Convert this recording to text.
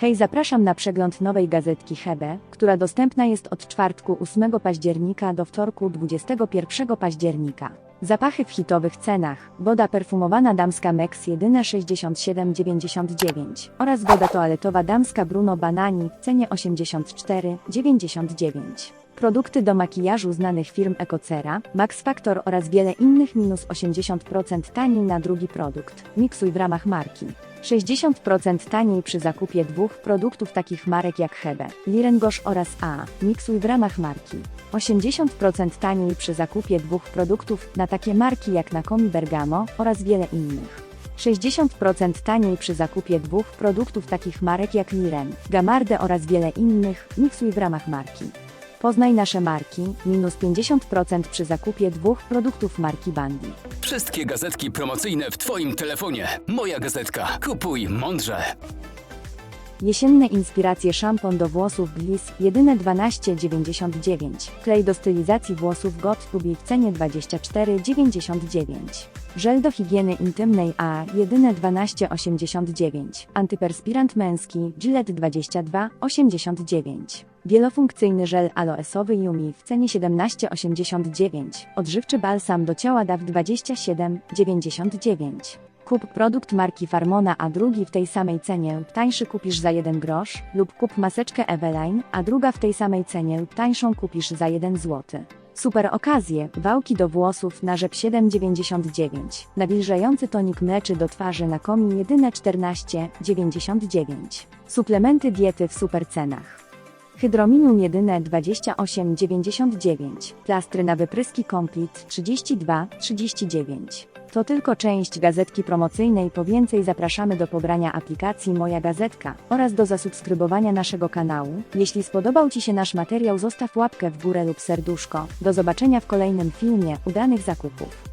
Hej, zapraszam na przegląd nowej gazetki Hebe, która dostępna jest od czwartku 8 października do wtorku 21 października. Zapachy w hitowych cenach. Woda perfumowana damska Mex jedyne 67,99 oraz woda toaletowa damska Bruno Banani w cenie 84,99. Produkty do makijażu znanych firm Ecocera, Max Factor oraz wiele innych minus 80% taniej na drugi produkt. Miksuj w ramach marki. 60% taniej przy zakupie dwóch produktów takich marek jak Hebe, Lirengosz oraz A. Miksuj w ramach marki. 80% taniej przy zakupie dwóch produktów na takie marki jak Nakomi Bergamo oraz wiele innych. 60% taniej przy zakupie dwóch produktów takich marek jak Liren, Gamarde oraz wiele innych. Miksuj w ramach marki. Poznaj nasze marki, minus 50% przy zakupie dwóch produktów marki Bandi. Wszystkie gazetki promocyjne w Twoim telefonie. Moja gazetka. Kupuj mądrze. Jesienne inspiracje szampon do włosów Gliss jedyne 12,99. Klej do stylizacji włosów God to be w cenie 24,99. Żel do higieny intymnej A jedyne 12,89. Antyperspirant męski Gillette 22,89. Wielofunkcyjny żel aloesowy Yumi w cenie 17,89. Odżywczy balsam do ciała DAW 27,99. Kup produkt marki Farmona, a drugi w tej samej cenie, tańszy kupisz za 1 grosz, lub kup maseczkę Eveline, a druga w tej samej cenie, tańszą kupisz za 1 zł. Super okazje, wałki do włosów na rzep 7,99, nawilżający tonik mleczy do twarzy na komi jedyne 14,99. Suplementy diety w super cenach. Hydrominium jedyne 28,99, plastry na wypryski Complete 32,39. To tylko część gazetki promocyjnej, po więcej zapraszamy do pobrania aplikacji Moja Gazetka oraz do zasubskrybowania naszego kanału. Jeśli spodobał Ci się nasz materiał zostaw łapkę w górę lub serduszko. Do zobaczenia w kolejnym filmie, udanych zakupów.